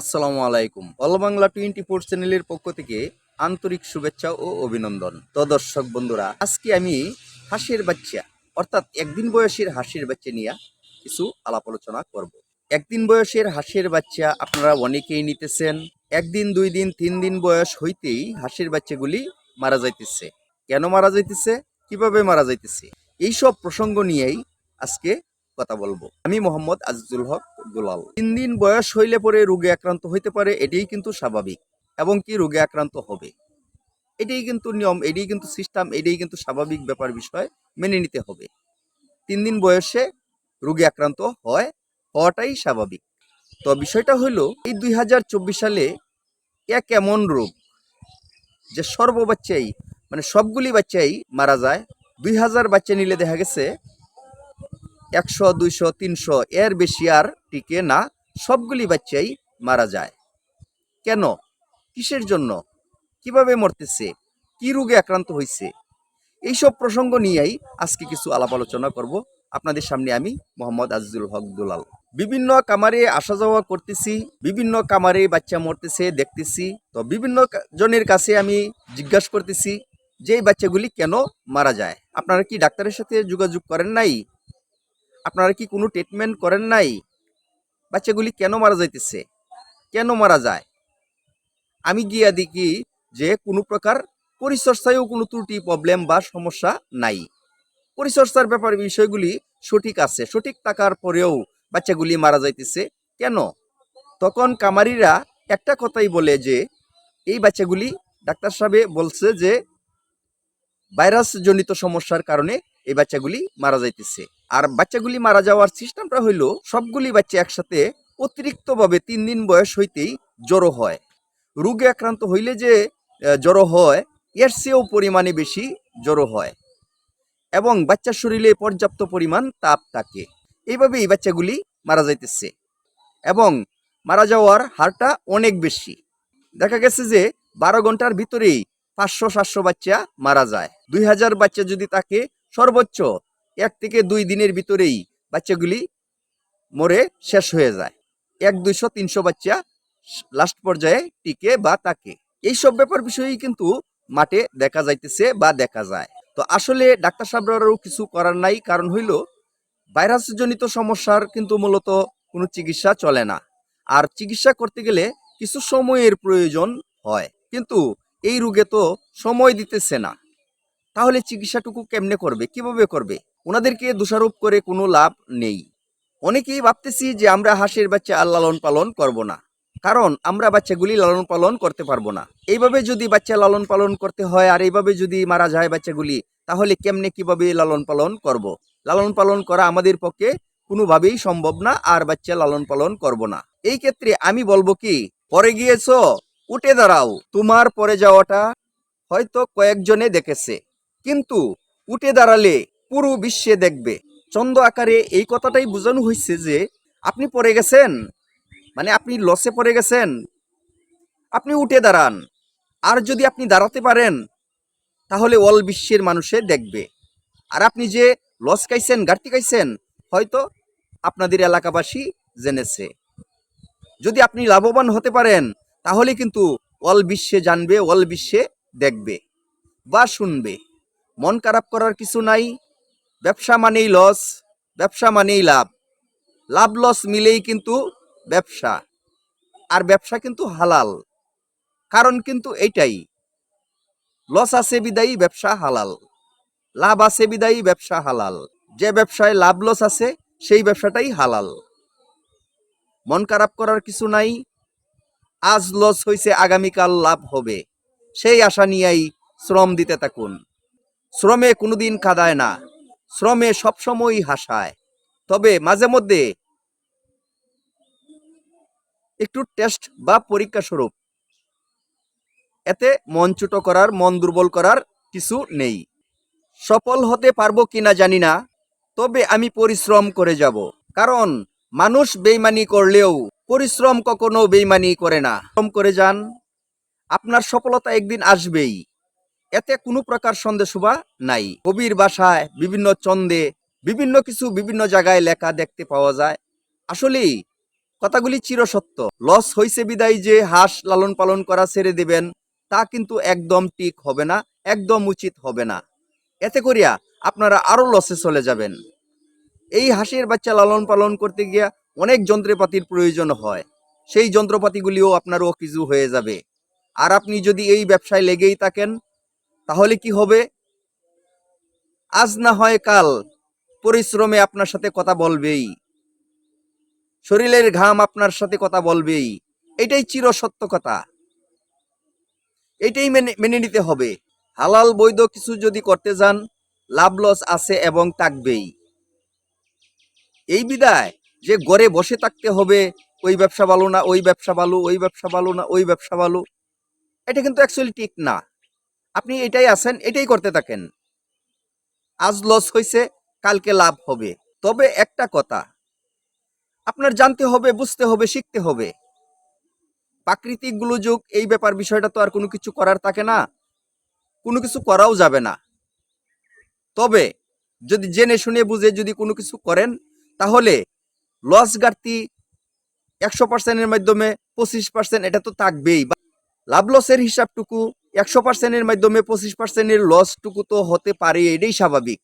আসসালামু আলাইকুম। All Bangla twenty four চ্যানেলের পক্ষ থেকে আন্তরিক শুভেচ্ছা ও অভিনন্দন। তো দর্শক বন্ধুরা, আজকে আমি হাঁসের বাচ্চা, অর্থাৎ একদিন বয়সের হাঁসের বাচ্চা নিয়ে কিছু আলাপ আলোচনা করব। একদিন বয়সের হাঁসের বাচ্চা আপনারা অনেকেই নিতেছেন, একদিন, দুই দিন, তিন দিন বয়স হইতেই হাঁসের বাচ্চাগুলি মারা যাইতেছে। কেন মারা যাইতেছে? কীভাবে মারা যাইতেছে? এইসব প্রসঙ্গ নিয়েই আজকে কথা বলব। আমি মোহাম্মদ আজিজুল হক দুলাল। তিন দিন বয়স হইলে পরে রোগে আক্রান্ত হইতে পারে, এটাই কিন্তু স্বাভাবিক। এবং কি রোগে আক্রান্ত হবে? এটাই কিন্তু নিয়ম, এটাই কিন্তু সিস্টেম এটাই কিন্তু স্বাভাবিক ব্যাপার বিষয় মেনে নিতে হবে। তিন দিন বয়সে রোগে আক্রান্ত হয়, হওয়াটাই স্বাভাবিক। তো বিষয়টা হলো এই দুই হাজার চব্বিশ সালে এক এমন রোগ? যে সর্ব বাচ্চাই মানে সবগুলি বাচ্চাই মারা যায়। দুই হাজার বাচ্চা নিলে দেখা গেছে একশো, দুইশো, তিনশো, এর বেশি আর টিকে না। সবগুলি বাচ্চাই মারা যায়। কেন? কিসের জন্য? কীভাবে মরতেছে? কি রোগে আক্রান্ত হয়েছে এইসব প্রসঙ্গ নিয়েই আজকে কিছু আলাপ আলোচনা করব। আপনাদের সামনে আমি মোহাম্মদ আজিজুল হক দুলাল। বিভিন্ন কামারে আসা যাওয়া করতেছি, বিভিন্ন কামারে বাচ্চা মরতেছে দেখতেছি। তো বিভিন্ন জনের কাছে আমি জিজ্ঞাসা করতেছি, যে এই বাচ্চাগুলি কেন মারা যায়? আপনারা কি ডাক্তারের সাথে যোগাযোগ করেন নাই? আপনারা কি কোনো ট্রিটমেন্ট করেন নাই? বাচ্চাগুলি কেন মারা যাইতেছে? কেন মারা যায়? আমি গিয়া দেখি যে কোনো প্রকার পরিচর্যায়ও কোনো ত্রুটি প্রবলেম বা সমস্যা নাই। পরিচর্যার ব্যাপারে বিষয়গুলি সঠিক আছে। সঠিক টাকার পরেও বাচ্চাগুলি মারা যাইতেছে। কেন? তখন কামারিরা একটা কথাই বলে যে, এই বাচ্চাগুলি ডাক্তার সাহেবে বলছে যে ভাইরাস জনিত সমস্যার কারণে এই বাচ্চাগুলি মারা যাইতেছে। আর বাচ্চাগুলি মারা যাওয়ার সিস্টেমটা হইল, সবগুলি বাচ্চা একসাথে অতিরিক্তভাবে তিন দিন বয়স হইতেই জড়ো হয়। রোগে আক্রান্ত হইলে যে জড়ো হয়, এর চেয়েও পরিমাণে বেশি জড়ো হয়। এবং বাচ্চার শরীরে পর্যাপ্ত পরিমাণ তাপ থাকে। এইভাবে এই বাচ্চাগুলি মারা যাইতেছে। এবং মারা যাওয়ার হারটা অনেক বেশি। দেখা গেছে যে, বারো ঘণ্টার ভিতরেই পাঁচশো সাতশো বাচ্চা মারা যায়। দুই হাজার বাচ্চা যদি থাকে সর্বোচ্চ এক থেকে দুই দিনের ভিতরেই বাচ্চাগুলি মরে শেষ হয়ে যায়। এক, দুইশো, তিনশো বাচ্চা লাস্ট পর্যায়ে টিকে বা তাকে এইসব ব্যাপার বিষয়ই কিন্তু মাঠে দেখা যাইতেছে বা দেখা যায়। তো আসলে ডাক্তার সাহেবরাও কিছু করার নাই, কারণ হইল ভাইরাস জনিত সমস্যার কিন্তু মূলত কোনো চিকিৎসা চলে না। আর চিকিৎসা করতে গেলে কিছু সময়ের প্রয়োজন হয়। কিন্তু এই রোগে তো সময় দিতেছে না। তাহলে চিকিৎসাটুকু কেমনে করবে? কীভাবে করবে? ওনাদেরকে দোষারোপ করে কোনো লাভ নেই। অনেকেই ভাবতেছি যে আমরা হাঁসের বাচ্চা আর লালন পালন করব না। কারণ আমরা বাচ্চাগুলি লালন পালন করতে পারব না। এইভাবে যদি বাচ্চা লালন পালন করতে হয় আর এইভাবে যদি মারা যায় বাচ্চাগুলি, তাহলে কেমনে কীভাবে লালন পালন করব। লালন পালন করা আমাদের পক্ষে কোনোভাবেই সম্ভব না আর বাচ্চা লালন পালন করব না। এই ক্ষেত্রে আমি বলব কি, পরে গিয়েছ, উঠে দাঁড়াও। তোমার পরে যাওয়াটা হয়তো কয়েকজনে দেখেছে। কিন্তু উঠে দাঁড়ালে পুরো বিশ্বে দেখবে। চন্দ আকারে এই কথাটাই বোঝানো হয়েছে যে, আপনি পড়ে গেছেন? মানে আপনি লসে পড়ে গেছেন? আপনি উঠে দাঁড়ান। আর যদি আপনি দাঁড়াতে পারেন, তাহলে অল বিশ্বের মানুষে দেখবে। আর আপনি যে লস খাইছেন, ঘাটতি খাইছেন, হয়তো আপনাদের এলাকাবাসী জেনেছে। যদি আপনি লাভবান হতে পারেন, তাহলে কিন্তু অল বিশ্বে জানবে অল বিশ্বে দেখবে বা শুনবে। মন খারাপ করার কিছু নাই। ব্যবসা মানেই লস ব্যবসা মানেই লাভ। লাভ লস মিলেই কিন্তু ব্যবসা। আর ব্যবসা কিন্তু হালাল। কারণ কিন্তু এইটাই। লস আছে বিদায়ী, ব্যবসা হালাল। লাভ আছে বিদায়ী, ব্যবসা হালাল। যে ব্যবসায় লাভ লস আছে, সেই ব্যবসাটাই হালাল। মন খারাপ করার কিছু নাই। আজ লস হয়েছে আগামীকাল লাভ হবে। সেই আশা নিয়েই শ্রম দিতে থাকুন। শ্রমে কোনোদিন কাদায় না, শ্রমে সবসময়ই হাসায়। তবে মাঝে মধ্যে একটু টেস্ট বা পরীক্ষা স্বরূপ। এতে মন ছোট করার, মন দুর্বল করার কিছু নেই। সফল হতে পারব কিনা জানি না, তবে আমি পরিশ্রম করে যাব। কারণ মানুষ বেইমানি করলেও পরিশ্রম কখনো বেইমানি করে না। শ্রম করে যান, আপনার সফলতা একদিন আসবেই। এতে কোনো প্রকার সন্দেহসভা নাই। কবির বাসায় বিভিন্ন চন্দে বিভিন্ন কিছু বিভিন্ন জায়গায় লেখা দেখতে পাওয়া যায়। আসলেই কথাগুলি চিরসত্য। লস হইছে বিদায় যে হাঁস লালন পালন করা ছেড়ে দেবেন, তা কিন্তু একদম ঠিক হবে না, একদম উচিত হবে না। এতে করিয়া আপনারা আরও লসে চলে যাবেন। এই হাঁসের বাচ্চা লালন পালন করতে গিয়া অনেক যন্ত্রপাতির প্রয়োজন হয়। সেই যন্ত্রপাতিগুলিও আপনার অকিজু হয়ে যাবে। আর আপনি যদি এই ব্যবসায় লেগেই থাকেন তাহলে কি হবে? আজ না হয় কাল পরিশ্রমে আপনার সাথে কথা বলবেই। শরীরের ঘাম আপনার সাথে কথা বলবেই। এটাই চিরসত্য কথা। এটাই মেনে মেনে নিতে হবে। হালাল বৈধ কিছু যদি করতে যান, লাভ লস আছে এবং থাকবেই। এই বিদায়, যে গড়ে বসে থাকতে হবে, ওই ব্যবসা ভালো না, ওই ব্যবসা ভালো, ওই ব্যবসা ভালো না, ওই ব্যবসা ভালো, এটা কিন্তু অ্যাকচুয়ালি ঠিক না। আপনি এটাই আছেন, এটাই করতে থাকেন। আজ লস হয়েছে কালকে লাভ হবে। তবে একটা কথা, আপনার জানতে হবে, বুঝতে হবে, শিখতে হবে। প্রাকৃতিক গোলযোগ, এই ব্যাপার বিষয়টা তো আর কোনো কিছু করার থাকে না, কোনো কিছু করাও যাবে না। তবে যদি জেনে শুনে বুঝে যদি কোনো কিছু করেন, তাহলে লস ঘাটতি একশো পার্সেন্টের মাধ্যমে পঁচিশ পার্সেন্ট এটা তো থাকবেই। লাভ লসের হিসাবটুকু একশো পার্সেন্টের মাধ্যমে পঁচিশ পার্সেন্টের লসটুকু তো হতে পারে, এটাই স্বাভাবিক।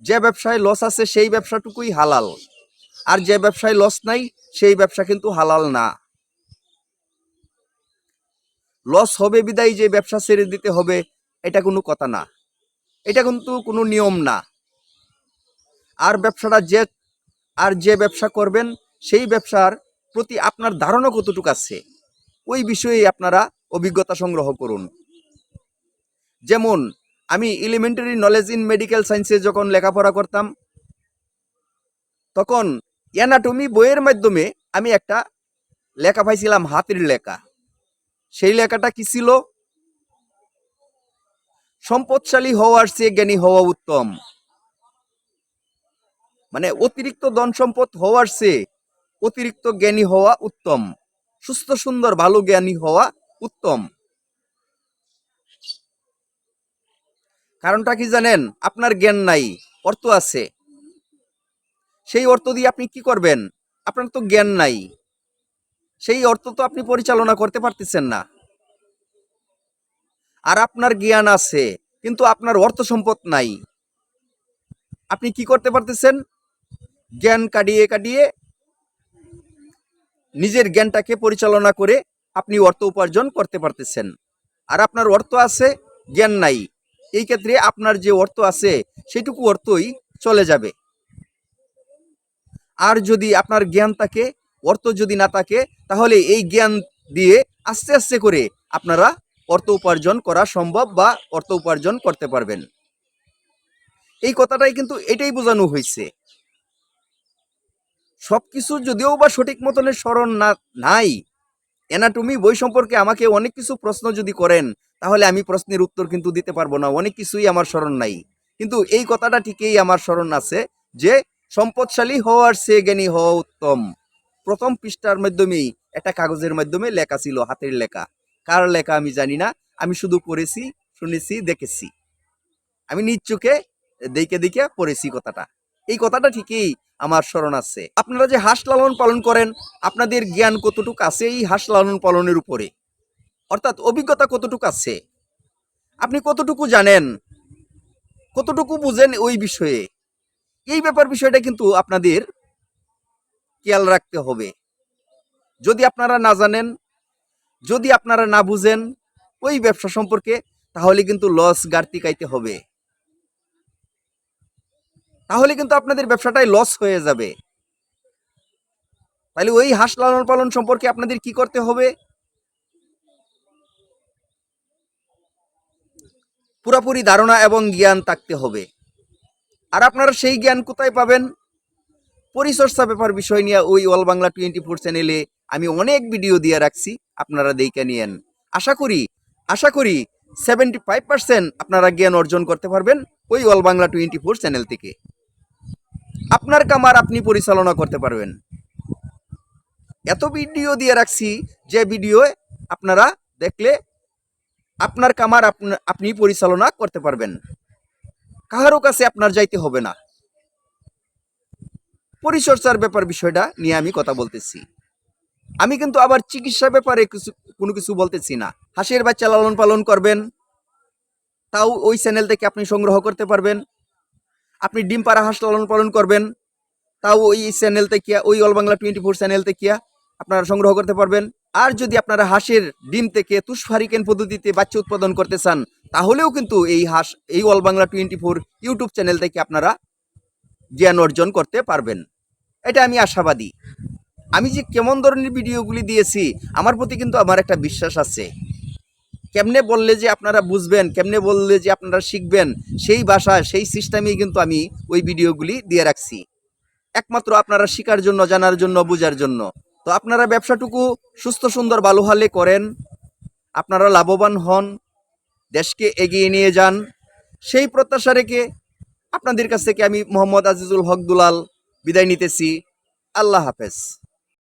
যে ব্যবসায় লস আছে, সেই ব্যবসাটুকুই হালাল। আর যে ব্যবসায় লস নাই, সেই ব্যবসা কিন্তু হালাল না। লস হবে বিদায়, যে ব্যবসা ছেড়ে দিতে হবে, এটা কোনো কথা না। এটা কিন্তু কোনো নিয়ম না। আর ব্যবসাটা যে, আর যে ব্যবসা করবেন, সেই ব্যবসার প্রতি আপনার ধারণা কতটুকু আছে? ওই বিষয়ে আপনারা অভিজ্ঞতা সংগ্রহ করুন। যেমন, আমি এলিমেন্টারি নলেজ ইন মেডিকেল সায়েন্সে যখন লেখাপড়া করতাম, তখন অ্যানাটমি বইয়ের মাধ্যমে আমি একটা লেখা পাইছিলাম, হাতের লেখা। সেই লেখাটা কি ছিল? সম্পদশালী হওয়ার চেয়ে জ্ঞানী হওয়া উত্তম। মানে অতিরিক্ত ধন সম্পদ হওয়ার চেয়ে অতিরিক্ত জ্ঞানী হওয়া উত্তম। সুস্থ, সুন্দর, ভালো জ্ঞানী হওয়া উত্তম। কারণটা কি জানেন? আপনার জ্ঞান নাই, অর্থ আছে। সেই অর্থ দিয়ে আপনি কি করবেন? আপনার তো জ্ঞান নাই। সেই অর্থ তো আপনি পরিচালনা করতে পারতেছেন না। আর আপনার জ্ঞান আছে, কিন্তু আপনার অর্থ সম্পদ নাই। আপনি কি করতে পারতেছেন? জ্ঞান কাটিয়ে কাটিয়ে নিজের জ্ঞানটাকে পরিচালনা করে আপনি অর্থ উপার্জন করতে পারতেছেন। আর আপনার অর্থ আছে, জ্ঞান নাই। এই ক্ষেত্রে আপনার যে অর্থ আছে সেটুকু অর্থই চলে যাবে। আর যদি আপনার জ্ঞান থাকে, অর্থ যদি না থাকে, তাহলে এই জ্ঞান দিয়ে আস্তে আস্তে করে আপনারা অর্থ উপার্জন করা সম্ভব বা অর্থ উপার্জন করতে পারবেন। এই কথাটাই কিন্তু এটাই বোঝানো হয়েছে সবকিছু যদিও বা সঠিক মতনের স্মরণ না, নাই এনাটমি বই সম্পর্কে আমাকে অনেক কিছু প্রশ্ন যদি করেন, তাহলে আমি প্রশ্নের উত্তর কিন্তু দিতে পারব না, অনেক কিছুই আমার স্মরণ নাই। কিন্তু এই কথাটা ঠিকই আমার স্মরণ আছে যে, সম্পদশালী হওয়ার সে জ্ঞানী হওয়া উত্তম। প্রথম পৃষ্ঠার মাধ্যমেই একটা কাগজের মাধ্যমে লেখা ছিল, হাতের লেখা। কার লেখা আমি জানি না, আমি শুধু পড়েছি, শুনেছি, দেখেছি। আমি নিজ চোখে দেখে দেখে পড়েছি কথাটা। এই কথাটা ঠিকই আমার স্মরণ আছে। আপনারা যে হাঁস লালন পালন করেন, আপনাদের জ্ঞান কতটুকু আছে এই হাঁস লালন পালনের উপরে? অর্থাৎ অভিজ্ঞতা কতটুকু আছে? আপনি কতটুকু জানেন? কতটুকু বুঝেন ওই বিষয়ে? এই ব্যাপার বিষয়টা কিন্তু আপনাদের খেয়াল রাখতে হবে। যদি আপনারা না জানেন, যদি আপনারা না বুঝেন ওই ব্যবসা সম্পর্কে, তাহলে কিন্তু লস গাড়তি কাইতে হবে। তাহলে কিন্তু আপনাদের ব্যবসাটাই লস হয়ে যাবে। তাহলে ওই হাঁস লালন পালন সম্পর্কে আপনাদের কি করতে হবে? পুরাপুরি ধারণা এবং জ্ঞান থাকতে হবে। আর আপনারা সেই জ্ঞান কোথায় পাবেন? পরিচর্যা ব্যাপার বিষয় নিয়ে ওই অল বাংলা টোয়েন্টি ফোর চ্যানেলে আমি অনেক ভিডিও দিয়ে রাখছি, আপনারা দেখে নিয়েন। আশা করি আশা করি সেভেন্টি ফাইভ পার্সেন্ট আপনারা জ্ঞান অর্জন করতে পারবেন ওই all Bangla twenty four channel থেকে। আপনার কামার আপনি পরিচালনা করতে পারবেন। এত ভিডিও দিয়ে রাখছি, যে ভিডিও আপনারা দেখলে আপনার কামার আপনা- পরিচালনা করতে পারবেন। কাহারও কাছে আপনার যাইতে হবে না। পরিচর্যার ব্যাপার বিষয়টা নিয়ে আমি কথা বলতেছি। আমি কিন্তু আবার চিকিৎসা ব্যাপারে কিছু, কোনো কিছু বলতেছি না। হাঁসের বাচ্চা লালন পালন করবেন, তাও ওই চ্যানেল থেকে আপনি সংগ্রহ করতে পারবেন। আপনি ডিম পাড়া হাঁস লালন পালন করবেন, তাও ওই চ্যানেল থেকে ওই all Bangla twenty four channel থেকে আপনারা সংগ্রহ করতে পারবেন। আর যদি আপনারা হাঁসের ডিম থেকে তুষফারিকেন পদ্ধতিতে বাচ্চা উৎপাদন করতে চান, তাহলেও কিন্তু এই হাঁস, এই all Bangla twenty four YouTube channel থেকে আপনারা জ্ঞান অর্জন করতে পারবেন। এটা আমি আশাবাদী। আমি যে কেমন ধরনের ভিডিওগুলি দিয়েছি, আমার প্রতি কিন্তু আমার একটা বিশ্বাস আছে। কেমনে বললে যে আপনারা বুঝবেন, কেমনে বললে যে আপনারা শিখবেন, সেই ভাষা সেই সিস্টেমেই কিন্তু আমি ওই ভিডিওগুলি দিয়ে রাখছি। একমাত্র আপনারা শেখার জন্য, জানার জন্য, বোঝার জন্য। তো আপনারা ব্যবসাটুকু সুস্থ, সুন্দর, ভালো হালে করেন, আপনারা লাভবান হন, দেশকে এগিয়ে নিয়ে যান। সেই প্রত্যাশা রেখে আপনাদের কাছ থেকে আমি মোহাম্মদ আজিজুল হক দুলাল বিদায় নিতেছি। আল্লাহ হাফেজ।